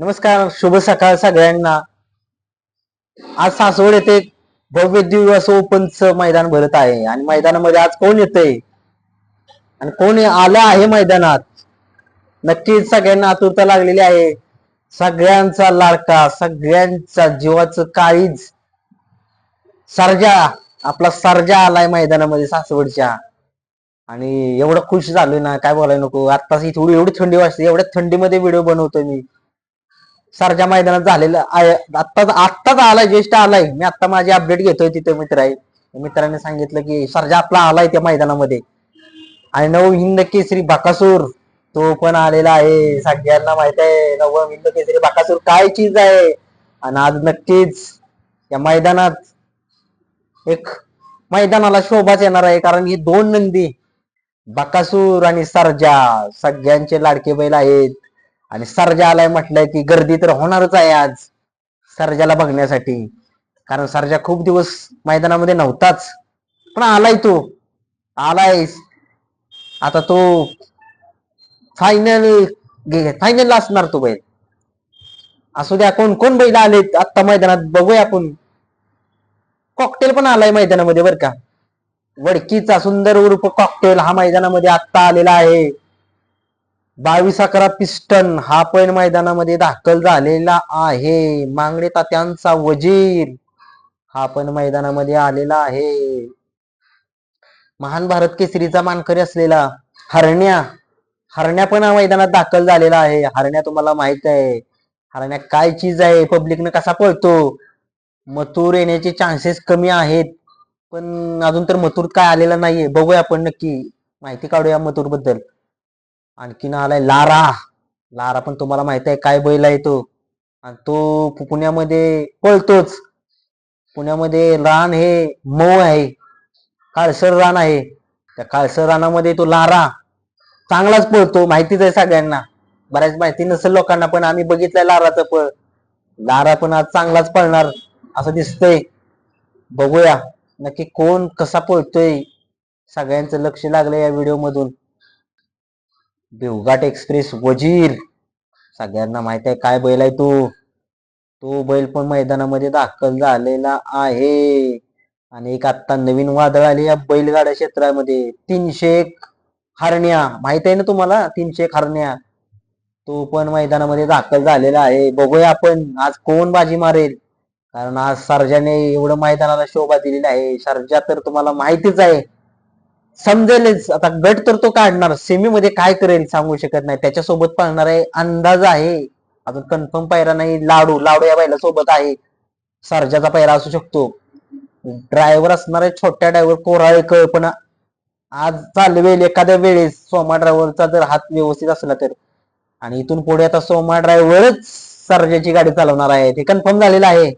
नमस्कार शुभ सकाळ सगळ्यांना. आज सासवड येथे भव्य दिव्य असं ओपनचं मैदान भरत आहे. आणि मैदानामध्ये आज कोण येतंय? आणि कोण आलं आहे मैदानात? नक्कीच सगळ्यांना आतुरता लागलेली आहे. सगळ्यांचा लाडका सगळ्यांचा जीवाचं काळीज. सर्जा आपला सर्जा आलाय मैदानामध्ये सासवडच्या. आणि एवढं खुश झालोय ना काय बोलायला नको. आत्ताच इथे एवढी थंडी वाजते एवढ्या थंडीमध्ये व्हिडिओ बनवतोय मी. सरच्या मैदानात झालेलं आहे. आत्ताच आत्ताच आलाय ज्येष्ठ आलाय. मी आता माझी अपडेट घेतोय तिथे मित्र आहे. मित्राने सांगितलं की सरजा आपला आलाय त्या मैदानामध्ये. आणि नव हिंद केसरी बाकासूर. तो पण आलेला आहे. सगळ्यांना माहीत आहे. नव हिंद केसरी बाकासूर काय चीज आहे. आणि आज नक्कीच या मैदानात एक मैदानाला शोभाच येणार आहे. कारण ही दोन नंदी बाकासूर आणि सरजा सगळ्यांचे लाडके बैल आहेत. आणि सर्जा आलाय म्हटलंय की गर्दी तर होणारच आहे आज. सर्जाला बघण्यासाठी. कारण सर्जा खूप दिवस मैदानामध्ये नव्हताच. पण आलाय तो. आलाय. आता तो फायनल फायनल असणार तो बैल. असू द्या कोण कोण बैल आलेत? आत्ता मैदानात बघूया आपण. कॉकटेल पण आलाय मैदानामध्ये बरं का. वडकीचा सुंदर उर्फ कॉकटेल हा मैदानामध्ये आत्ता आलेला आहे. बावीस अकरा पिस्टन हा पण मैदानामध्ये दाखल झालेला आहे. मांगडे तात्यांचा वजीर हा पण मैदानामध्ये आलेला आहे. महान भारत केसरीचा मानकरी असलेला हरण्या हरण्या पण हा मैदानात दाखल झालेला आहे. हरण्या तुम्हाला माहीत आहे. हरण्या काय चीज आहे? पब्लिकनं कसा पळतो? मथुर येण्याचे चान्सेस कमी आहेत. पण अजून तर मथुर काय आलेला नाहीये. बघूया आपण नक्की. माहिती काढूया मथुरबद्दल आणखीन आलाय लारा. लारा पण तुम्हाला माहीत आहे काय बैल आहे तो. आणि तो पुण्यामध्ये पळतोच. पुण्यामध्ये रान हे मऊ आहे. काळसर रान आहे. त्या काळसर रानामध्ये तो लारा चांगलाच पळतो माहितीच आहे सगळ्यांना. बऱ्याच माहिती नसेल लोकांना पण आम्ही बघितलंय लाराचं पळ. लारा पण आज चांगलाच पळणार असं दिसतंय. बघूया नक्की कोण कसा पळतोय? सगळ्यांचं लक्ष लागलं या व्हिडिओ मधून. देवघाट एक्सप्रेस वजीर. सगळ्यांना माहीत आहे काय बैल आहे तो. तो बैल पण मैदानामध्ये दाखल झालेला आहे. आणि एक आता नवीन वादळ आली या बैलगाड्या क्षेत्रामध्ये. तीनशे एक हरण्या. माहीत आहे ना तुम्हाला? तीनशे एक हरण्या. तो पण मैदानामध्ये दाखल झालेला आहे. बघूया आपण आज कोण बाजी मारेल. कारण आज सर्जाने एवढं मैदानाला शोभा दिलेली आहे. सर्जा तर तुम्हाला माहितीच आहे. समजेलच. आता गट तर तो काढणार. सेमी मध्ये काय करेल सांगू शकत नाही. त्याच्यासोबत पाहणार आहे अंदाज आहे. अजून कन्फर्म पायरा नाही. लाडू लाडू या बायला सोबत आहे. सरजाचा पायरा असू शकतो. ड्रायव्हर असणार आहे छोट्या ड्रायव्हर कोराळेकर. पण आज चालवेल एखाद्या वेळेस सोमा ड्रायव्हरचा जर हात व्यवस्थित असला तर. आणि इथून पुढे आता सोमा ड्रायव्हरच सरजाची गाडी चालवणार आहे. ते कन्फर्म झालेलं आहे.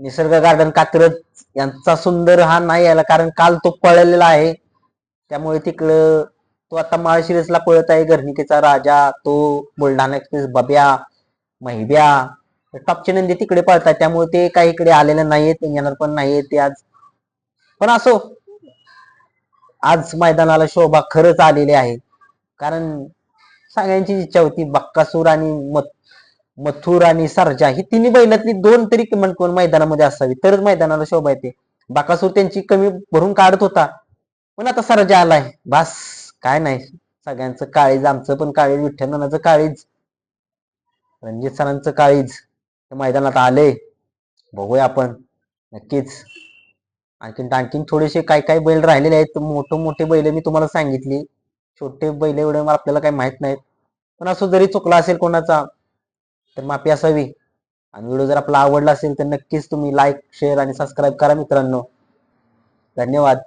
निसर्ग गार्डन कात्रज यांचा सुंदर हा नाही आला कारण काल तो पळलेला आहे. त्यामुळे तिकडं तो आता माळशिरसला पळत आहे घरणिकेचा राजा तो बुलढाणा एक्सप्रेस बब्या महिब्या टॉपचे नंदी तिकडे पळतात. त्यामुळे ते काही इकडे आलेले नाहीयेत येणार पण नाहीये ते आज. पण असो आज मैदानाला शोभा खरंच आलेली आहे. कारण सगळ्यांची इच्छा होती बक्कासूर आणि मथ- मथुर आणि सरजा ही तिन्ही बैलातली दोन तरी किमान कोण मैदानामध्ये असावी. तरच मैदानाला शोभा येते. बाकासूर त्यांची कमी भरून काढत होता. पण आता सर्जा आलाय. बस काय नाही. सगळ्यांचं काळीज आमचं पण काळीज विठ्ठलनाचं काळीज रणजित सरांचं काळीज मैदानात आले. बघूया आपण. नक्कीच. आणखीन आणखीन थोडेसे काय काय बैल राहिलेले आहेत. मोठे मोठे बैल मी तुम्हाला सांगितली. छोटे बैल एवढे मला आपल्याला काही माहीत नाहीत. पण असं जरी चुकला असेल कोणाचा तर माफी असावी. आणि व्हिडिओ जर आपला आवडला असेल तर नक्कीच तुम्ही लाईक शेअर आणि सबस्क्राईब करा मित्रांनो. धन्यवाद.